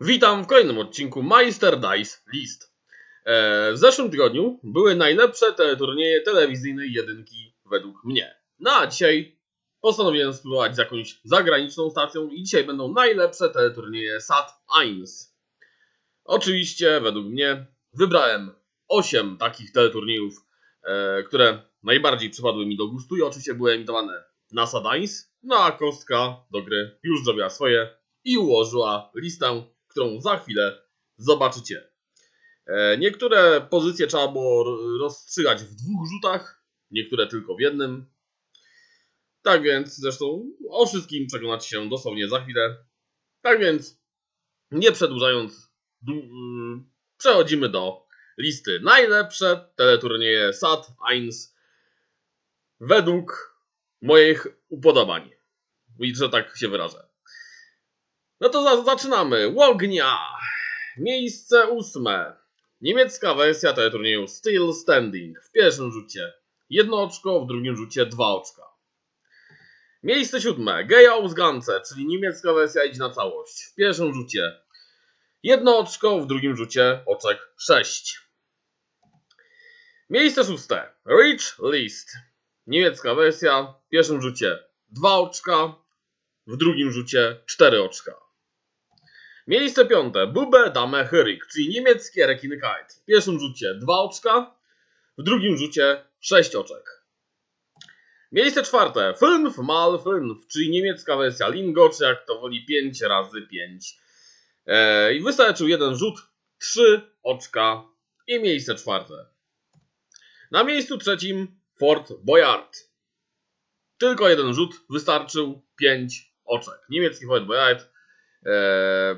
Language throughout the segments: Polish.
Witam w kolejnym odcinku Meister Dice List. E, w zeszłym tygodniu były najlepsze teleturnieje telewizyjnej jedynki według mnie. No a dzisiaj postanowiłem spróbować z jakąś zagraniczną stacją i dzisiaj będą najlepsze teleturnieje Sat 1. Oczywiście według mnie wybrałem 8 takich teleturniejów, e, które najbardziej przypadły mi do gustu i oczywiście były emitowane na Sat 1. No a kostka do gry już zrobiła swoje i ułożyła listę którą za chwilę zobaczycie. E, Niektóre pozycje trzeba było ro- rozstrzygać w dwóch rzutach, niektóre tylko w jednym. Tak więc, zresztą o wszystkim przekonacie się dosłownie za chwilę. Tak więc, nie przedłużając, dłu- mm, przechodzimy do listy. Najlepsze teleturnieje SAT 1 według moich upodobań. I że tak się wyrażę. No to za- zaczynamy. Łognia. Miejsce ósme. Niemiecka wersja teleturnieju Still Standing. W pierwszym rzucie jedno oczko, w drugim rzucie dwa oczka. Miejsce siódme. Geja Ausganze, czyli niemiecka wersja idzie na całość. W pierwszym rzucie jedno oczko, w drugim rzucie oczek 6. Miejsce szóste. Rich List. Niemiecka wersja. W pierwszym rzucie dwa oczka, w drugim rzucie cztery oczka. Miejsce piąte. Bube Dame Hyrik, czyli niemieckie rekiny kite. W pierwszym rzucie dwa oczka, w drugim rzucie sześć oczek. Miejsce czwarte. Fünf mal fünf, czyli niemiecka wersja Lingo, czy jak to woli 5 razy 5. I wystarczył jeden rzut, trzy oczka i miejsce czwarte. Na miejscu trzecim Fort Boyard. Tylko jeden rzut wystarczył 5 oczek. Niemiecki Fort Boyard.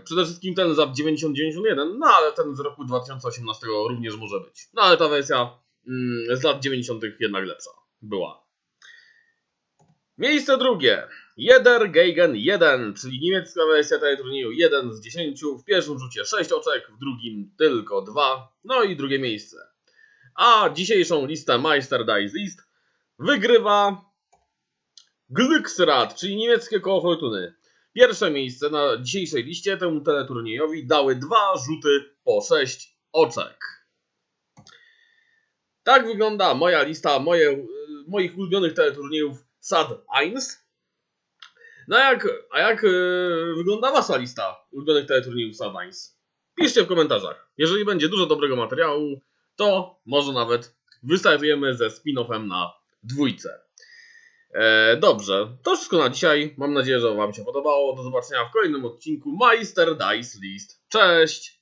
Przede wszystkim ten za 9091, no ale ten z roku 2018 również może być. No ale ta wersja mm, z lat 90. jednak lepsza była. Miejsce drugie. Jeder Geigen 1, czyli niemiecka wersja tej turnieju 1 z 10. W pierwszym rzucie 6 oczek, w drugim tylko 2. No i drugie miejsce. A dzisiejszą listę Meister Dice List wygrywa Glücksrad, czyli niemieckie koło fortuny. Pierwsze miejsce na dzisiejszej liście temu teleturniejowi dały dwa rzuty po 6 oczek. Tak wygląda moja lista moje, moich ulubionych teleturniejów SAD 1. No jak, a jak y, wygląda wasza lista ulubionych teleturniejów SAD 1? Piszcie w komentarzach. Jeżeli będzie dużo dobrego materiału, to może nawet wystartujemy ze spin-offem na dwójce. E, dobrze, to wszystko na dzisiaj. Mam nadzieję, że Wam się podobało. Do zobaczenia w kolejnym odcinku Meister Dice List. Cześć!